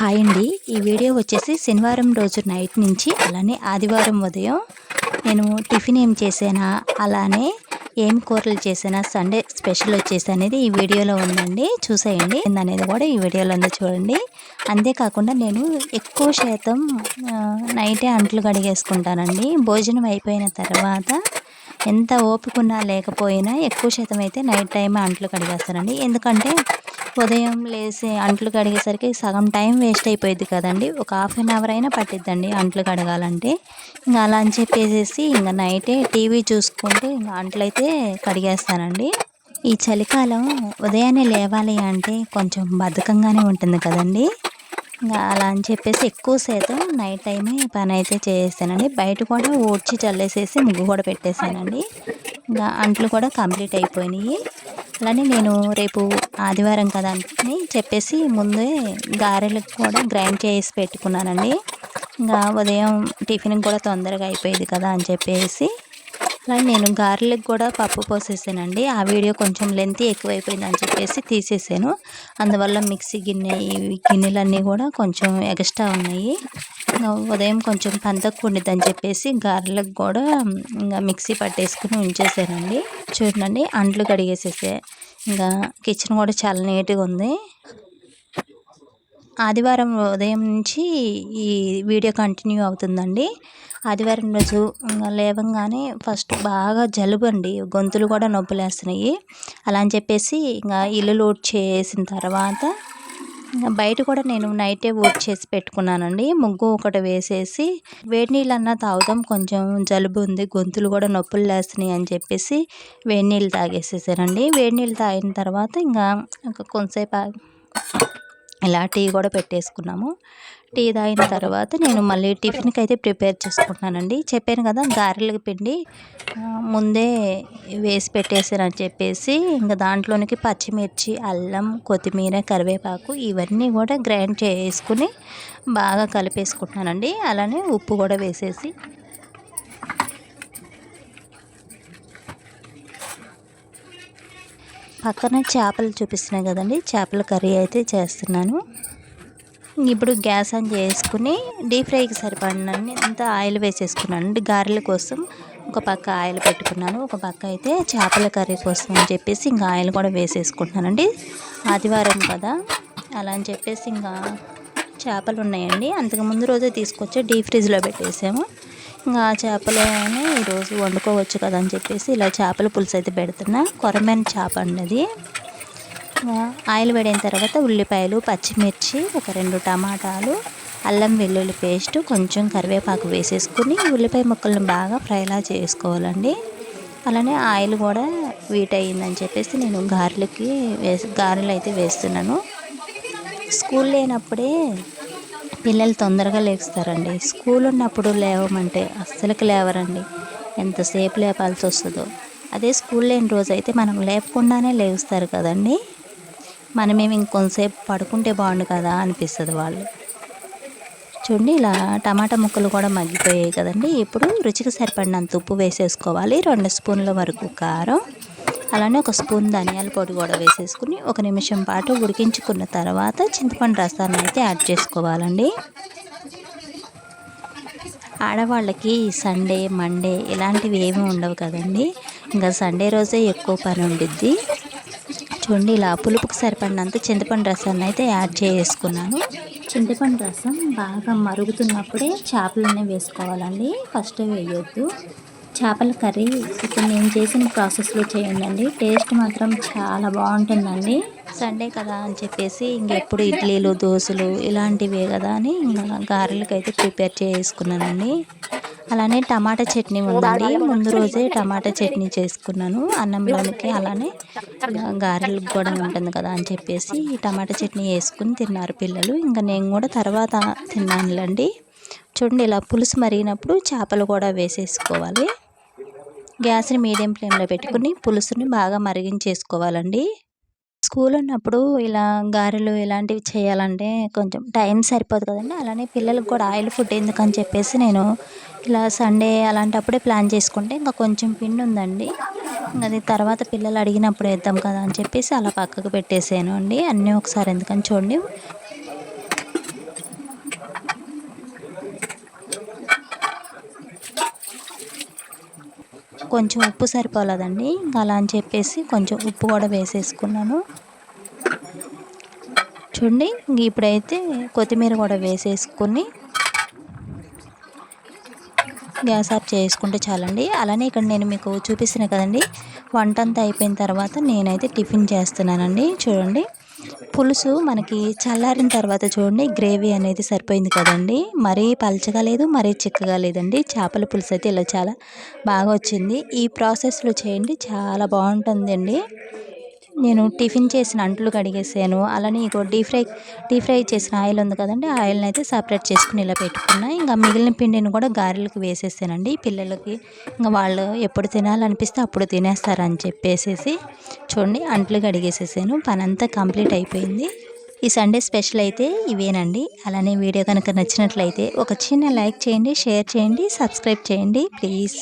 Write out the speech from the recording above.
Hi అండి. ఈ video వచ్చేసి శనివారం రోజు నైట్ నుంచి అలానే ఆదివారం ఉదయం. నేను టిఫిన్ ఏం చేసానా అలానే ఏం కూరలు చేసానా సండే స్పెషల్ వచ్చేసి అనేది ఈ వీడియోలో ఉందండి. చూసేయండి. అనేది కూడా ఈ వీడియోలో ఉంది చూడండి. అంతేకాకుండా నేను ఎక్కువ శాతం నైటే అంట్లు కడిగేసుకుంటానండి. భోజనం అయిపోయిన తర్వాత ఎంత ఓపికన్నా లేకపోయినా ఎక్కువ శాతం అయితే నైట్ టైం అంట్లు కడిగేస్తానండి. ఎందుకంటే ఉదయం లేసి అంట్లు కడిగేసరికి సగం టైం వేస్ట్ అయిపోయింది కదండి. ఒక హాఫ్ అన్ అవర్ అయినా పట్టిద్దండి అంట్లు కడగాలంటే. ఇంకా అలా అని చెప్పేసి ఇంకా నైటే టీవీ చూసుకుంటే ఇంకా అంట్లు అయితే కడిగేస్తానండి. ఈ చలికాలం ఉదయాన్నే లేవాలి అంటే కొంచెం బద్ధకంగానే ఉంటుంది కదండి. ఇంకా అలా అని చెప్పేసి ఎక్కువ శాతం నైట్ టైమే పని అయితే చేసేసానండి బయట కూడా ఊడ్చి చల్లేసేసి ముగ్గు కూడా పెట్టేశానండి ఇంకా అంట్లు కూడా కంప్లీట్ అయిపోయినాయి. అలానే నేను రేపు ఆదివారం కదా అని చెప్పేసి ముందే గారెలకు కూడా గ్రైండ్ చేసి పెట్టుకున్నానండి. ఇంకా ఉదయం టిఫిన్ కూడా తొందరగా అయిపోయేది కదా అని చెప్పేసి అలాగే నేను గారెలకు కూడా పప్పు పోసేసానండి. ఆ వీడియో కొంచెం లెంత్ ఎక్కువైపోయింది అని చెప్పేసి తీసేసాను. అందువల్ల మిక్సీ గిన్నె గిన్నెలన్నీ కూడా కొంచెం ఎక్స్ట్రా ఉన్నాయి. ఇంకా ఉదయం కొంచెం పంతకు ఉండిద్దని చెప్పేసి గారెలకు కూడా ఇంకా మిక్సీ పట్టేసుకుని ఉంచేసానండి. చూడండి అంట్లు కడిగేసేసే. ఇంకా కిచెన్ కూడా చాలా నీట్గా ఉంది. ఆదివారం ఉదయం నుంచి ఈ వీడియో కంటిన్యూ అవుతుందండి. ఆదివారం రోజు లేవంగానే ఫస్ట్ బాగా జలుబు అండి గొంతులు కూడా నొప్పులేస్తున్నాయి. అలా అని చెప్పేసి ఇంకా ఇల్లు లోడ్ చేసిన తర్వాత ఇంకా బయట కూడా నేను నైటే ఊడ్ చేసి పెట్టుకున్నానండి. ముగ్గు ఒకటి వేసేసి వేడి నీళ్ళు అన్నా తాగుదాం కొంచెం జలుబు ఉంది గొంతులు కూడా నొప్పులు లేస్తున్నాయి అని చెప్పేసి వేడి నీళ్ళు తాగేసేసానండి. వేడి నీళ్ళు తాగిన తర్వాత ఇంకా కొంతసేపు ఇలా టీ కూడా పెట్టేసుకున్నాము. టీ తాగిన తర్వాత నేను మళ్ళీ టిఫిన్కి అయితే ప్రిపేర్ చేసుకుంటున్నానండి. చెప్పాను కదా గారెల పిండి ముందే వేసి పెట్టేసానని చెప్పేసి ఇంకా దాంట్లోనికి పచ్చిమిర్చి అల్లం కొత్తిమీర కరివేపాకు ఇవన్నీ కూడా గ్రైండ్ చేసుకుని బాగా కలిపేసుకుంటున్నానండి. అలానే ఉప్పు కూడా వేసేసి పక్కన చేపలు చూపిస్తున్నాయి కదండి. చేపల కర్రీ అయితే చేస్తున్నాను. ఇప్పుడు గ్యాస్ ఆన్ చేసుకుని డీప్ ఫ్రైకి సరిపడినన్ని అంత ఆయిల్ వేసేసుకున్నాను. అండి గారెల కోసం ఒక పక్క ఆయిల్ పెట్టుకున్నాను. ఒక పక్క అయితే చేపల కర్రీ కోసం అని చెప్పేసి ఇంకా ఆయిల్ కూడా వేసేసుకుంటున్నానండి. ఆదివారం కదా. అలా అని చెప్పేసి ఇంకా చేపలు ఉన్నాయండి. అంతకు ముందు రోజే తీసుకొచ్చి డీప్ ఫ్రిడ్జ్లో పెట్టేసాము. ఆ చేపలని ఈరోజు వండుకోవచ్చు కదా అని చెప్పేసి ఇలా చేపల పులుసు అయితే పెడుతున్నా. కొరమైన చేప అండి అది. ఆయిల్ వేడిన తర్వాత ఉల్లిపాయలు పచ్చిమిర్చి ఒక రెండు టమాటాలు అల్లం వెల్లుల్లి పేస్ట్ కొంచెం కరివేపాకు వేసేసుకుని ఉల్లిపాయ ముక్కలను బాగా ఫ్రైలా చేసుకోవాలండి. అలానే ఆయిల్ కూడా వీట్ అయ్యిందని చెప్పేసి నేను గారెలకి వేసి గారెలు అయితే వేస్తున్నాను. స్కూల్ లేనప్పుడే పిల్లలు తొందరగా లేస్తారండి. స్కూల్ ఉన్నప్పుడు లేవమంటే అస్సలకి లేవరండి. ఎంతసేపు లేపాల్సి వస్తుందో. అదే స్కూల్ లేని రోజు అయితే మనం లేపకుండానే లేస్తారు కదండి. మనమేమి ఇంకొంతసేపు పడుకుంటే బాగుండు కదా అనిపిస్తుంది వాళ్ళు. చూడండి ఇలా టమాటా ముక్కలు కూడా మగ్గిపోయాయి కదండి. ఇప్పుడు రుచికి సరిపడినంత ఉప్పు వేసేసుకోవాలి. రెండు స్పూన్ల వరకు కారం. అలానే ఒక స్పూన్ ధనియాల పొడి కూడా వేసేసుకుని ఒక నిమిషం పాటు ఉడికించుకున్న తర్వాత చింతపండు రసాన్ని అయితే యాడ్ చేసుకోవాలండి. ఆడవాళ్ళకి సండే మండే ఇలాంటివి ఏమీ ఉండవు కదండి. ఇంకా సండే రోజే ఎక్కువ పని ఉండిద్ది. చూడండి ఇలా పులుపుకి సరిపడినంత చింతపండు రసాన్ని అయితే యాడ్ చేసుకున్నాను. చింతపండు రసం బాగా మరుగుతున్నప్పుడే చేపలనే వేసుకోవాలండి. ఫస్ట్ వేయొద్దు. చేపల కర్రీ. ఇప్పుడు నేను చేసిన ప్రాసెస్లో చేయండి టేస్ట్ మాత్రం చాలా బాగుంటుందండి. సండే కదా అని చెప్పేసి ఇంకెప్పుడు ఇడ్లీలు దోశలు ఇలాంటివే కదా అని ఇంకా గారెలకు అయితే ప్రిపేర్ చేసుకున్నానండి. అలానే టమాటా చట్నీ ఉందండి. ముందు రోజే టమాటా చట్నీ చేసుకున్నాను. అన్నంలోనికి అలానే గారెలకు కూడా ఉంటుంది కదా అని చెప్పేసి ఈ టమాటా చట్నీ వేసుకుని తిన్నారు పిల్లలు. ఇంకా నేను కూడా తర్వాత తిన్నానులండి. చూడండి ఇలా పులుసు మరిగినప్పుడు చేపలు కూడా వేసేసుకోవాలి. గ్యాస్ని మీడియం ఫ్లేమ్లో పెట్టుకుని పులుసుని బాగా మరిగించేసుకోవాలండి. స్కూల్ ఉన్నప్పుడు ఇలా గారెలు ఇలాంటివి చేయాలంటే కొంచెం టైం సరిపోదు కదండి. అలానే పిల్లలకు కూడా ఆయిల్ ఫుడ్ ఎందుకని చెప్పేసి నేను ఇలా సండే అలాంటప్పుడే ప్లాన్ చేసుకుంటే ఇంకా కొంచెం పిండి ఉందండి. అది తర్వాత పిల్లలు అడిగినప్పుడు వేద్దాం కదా అని చెప్పేసి అలా పక్కకు పెట్టేసాను అండి. అన్నీ ఒకసారి ఎందుకని చూడండి. కొంచెం ఉప్పు సరిపోలేదండి. ఇంకా అలా అని చెప్పేసి కొంచెం ఉప్పు కూడా వేసేసుకున్నాను. చూడండి ఇప్పుడైతే కొత్తిమీర కూడా వేసేసుకొని గ్యాస్ ఆఫ్ చేసుకుంటే చాలండి. అలానే ఇక్కడ నేను మీకు చూపిస్తున్నాను కదండి వంట అంతా అయిపోయిన తర్వాత నేనైతే టిఫిన్ చేస్తున్నానండి. చూడండి. పులుసు మనకి చల్లారిన తర్వాత చూడండి గ్రేవీ అనేది సరిపోయింది కదండి. మరీ పలచగా లేదు మరీ చిక్కగా లేదండి. చేపల పులుసు అయితే ఇలా చాలా బాగా వచ్చింది. ఈ ప్రాసెస్లో చేయండి చాలా బాగుంటుందండి. నేను టిఫిన్ చేసిన అంట్లు కడిగేసాను. అలానే ఇగో డీప్ ఫ్రై డీప్ ఫ్రై చేసిన ఆయిల్ ఉంది కదండి ఆ ఆయిల్ని అయితే సపరేట్ చేసుకుని ఇలా పెట్టుకున్నా. ఇంకా మిగిలిన పిండిని కూడా గారెలకు వేసేసానండి పిల్లలకి. ఇంకా వాళ్ళు ఎప్పుడు తినాలనిపిస్తే అప్పుడు తినేస్తారని చెప్పేసేసి చూడండి అంట్లు కడిగేసేసాను. పని అంతా కంప్లీట్ అయిపోయింది. ఈ సండే స్పెషల్ అయితే ఇవేనండి. అలానే వీడియో కనుక నచ్చినట్లయితే ఒక చిన్న లైక్ చేయండి షేర్ చేయండి సబ్స్క్రైబ్ చేయండి ప్లీజ్.